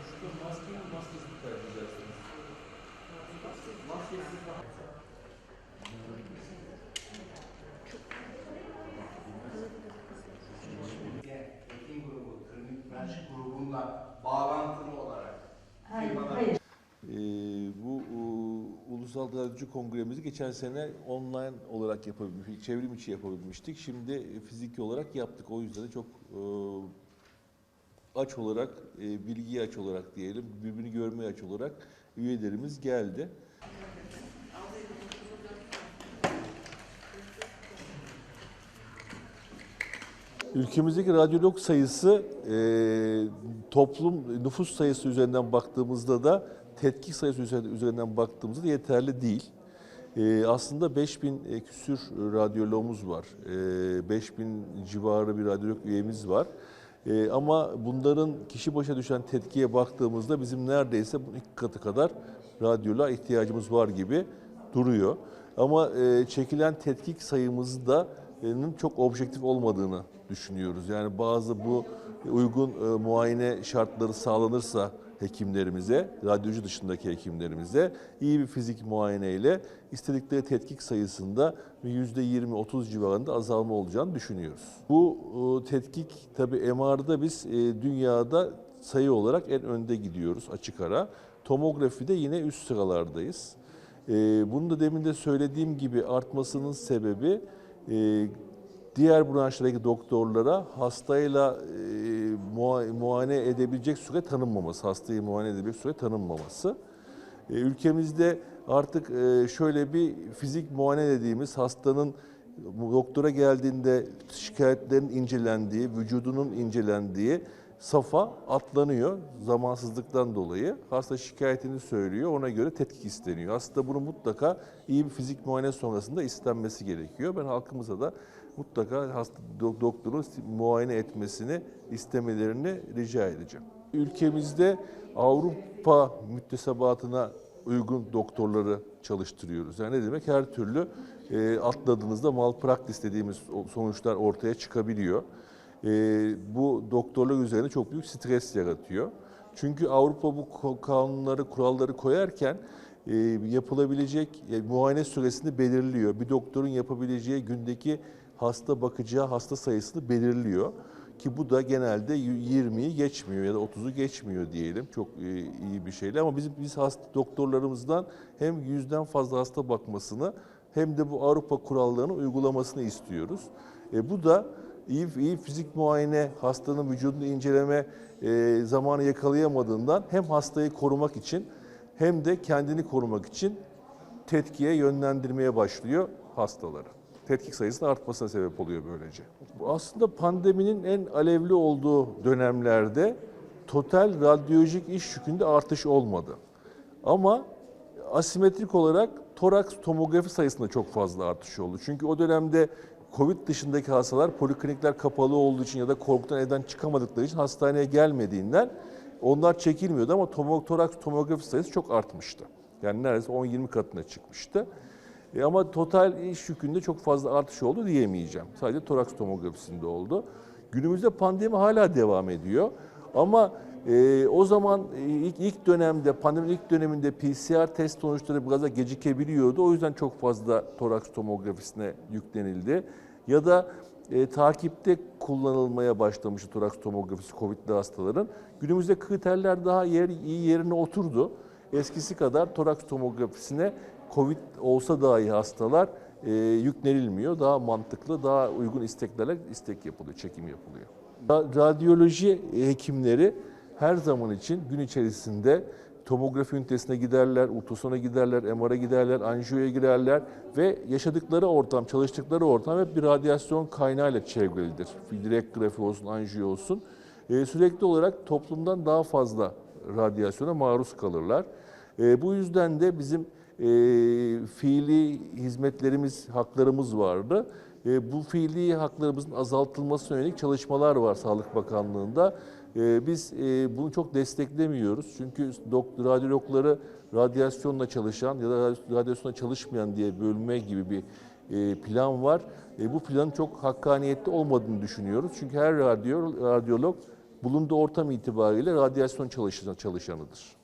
Uçuşta maske mi maskesiz tercih edersiniz? Maskesiz olarak hayır, hayır. Bu Ulusal Radyocu Kongremizi geçen sene online olarak yapabilmiştik, çevrim içi yapabilmiştik. Şimdi e, fiziki olarak yaptık. O yüzden de çok e, aç olarak, e, bilgiye aç olarak diyelim, birbirini görmeye aç olarak üyelerimiz geldi. Ülkemizdeki radyolog sayısı e, toplum nüfus sayısı üzerinden baktığımızda da tetkik sayısı üzerinden, baktığımızda da yeterli değil. E, aslında 5000 e, küsür radyologumuz var. E, 5000 civarı bir radyolog üyemiz var. E, ama bunların kişi başına düşen tetkiye baktığımızda bizim neredeyse bunun iki katı kadar radyoloğa ihtiyacımız var gibi duruyor. Ama e, çekilen tetkik sayımızı da e, çok objektif olmadığını düşünüyoruz. Yani bazı bu uygun e, muayene şartları sağlanırsa hekimlerimize, radyocu dışındaki hekimlerimize iyi bir fizik muayeneyle istedikleri tetkik sayısında %20-30 civarında azalma olacağını düşünüyoruz. Bu e, tetkik tabii MR'da biz e, dünyada sayı olarak en önde gidiyoruz açık ara. Tomografide yine üst sıralardayız. E, bunu da demin de söylediğim gibi artmasının sebebi diğer branşlardaki doktorlara hastayla e, mua- muayene edebilecek süre tanınmaması, hastayı muayene edebilecek süre tanınmaması. E, ülkemizde artık e, şöyle bir fizik muayene dediğimiz hastanın doktora geldiğinde şikayetlerin incelendiği, vücudunun incelendiği safa atlanıyor zamansızlıktan dolayı. Hasta şikayetini söylüyor, ona göre tetkik isteniyor. Aslında bunu mutlaka iyi bir fizik muayene sonrasında istenmesi gerekiyor. Ben halkımıza da mutlaka hasta do- doktorun muayene etmesini istemelerini rica edeceğim. Ülkemizde Avrupa müttesebatına uygun doktorları çalıştırıyoruz. Yani ne demek? Her türlü e, atladığınızda malpraktis dediğimiz sonuçlar ortaya çıkabiliyor. E, bu doktorlar üzerine çok büyük stres yaratıyor. Çünkü Avrupa bu kanunları, kuralları koyarken e, yapılabilecek e, muayene süresini belirliyor. Bir doktorun yapabileceği gündeki hasta bakacağı hasta sayısını belirliyor. Ki bu da genelde 20'yi geçmiyor ya da 30'u geçmiyor diyelim. Çok e, iyi bir şeyle ama bizim biz hasta doktorlarımızdan hem yüzden fazla hasta bakmasını hem de bu Avrupa kurallarını uygulamasını istiyoruz. E, bu da iyi, iyi fizik muayene, hastanın vücudunu inceleme e, zamanı yakalayamadığından hem hastayı korumak için hem de kendini korumak için tetkiye yönlendirmeye başlıyor hastaları. Tetkik sayısının artmasına sebep oluyor böylece. Aslında pandeminin en alevli olduğu dönemlerde total radyolojik iş yükünde artış olmadı. Ama asimetrik olarak toraks tomografi sayısında çok fazla artış oldu. Çünkü o dönemde Covid dışındaki hastalar poliklinikler kapalı olduğu için ya da korkudan evden çıkamadıkları için hastaneye gelmediğinden onlar çekilmiyordu ama tomo, toraks tomografi sayısı çok artmıştı. Yani neredeyse 10-20 katına çıkmıştı. E ama total iş yükünde çok fazla artış oldu diyemeyeceğim. Sadece toraks tomografisinde oldu. Günümüzde pandemi hala devam ediyor. Ama e, o zaman e, ilk, ilk dönemde, pandeminin ilk döneminde PCR test sonuçları biraz da gecikebiliyordu. O yüzden çok fazla toraks tomografisine yüklenildi. Ya da e, takipte kullanılmaya başlamıştı toraks tomografisi COVID'li hastaların. Günümüzde kriterler daha yer, iyi yerine oturdu. Eskisi kadar toraks tomografisine COVID olsa dahi hastalar e, yüklenilmiyor. Daha mantıklı, daha uygun isteklerle istek yapılıyor, çekim yapılıyor. Ra- Radyoloji hekimleri her zaman için gün içerisinde tomografi ünitesine giderler, ultrasona giderler, MR'a giderler, anjiyoya girerler ve yaşadıkları ortam, çalıştıkları ortam hep bir radyasyon kaynağıyla çevrilidir. Direkt grafi olsun, anjiyo olsun. E, sürekli olarak toplumdan daha fazla radyasyona maruz kalırlar. E, bu yüzden de bizim e, fiili hizmetlerimiz, haklarımız vardı. E, bu fiili haklarımızın azaltılmasına yönelik çalışmalar var Sağlık Bakanlığı'nda. E, biz e, bunu çok desteklemiyoruz. Çünkü radyologları radyasyonla çalışan ya da radyasyonla çalışmayan diye bölme gibi bir e, plan var. E, bu planın çok hakkaniyetli olmadığını düşünüyoruz. Çünkü her radyo, radyolog bulunduğu ortam itibariyle radyasyon çalışan, çalışanıdır.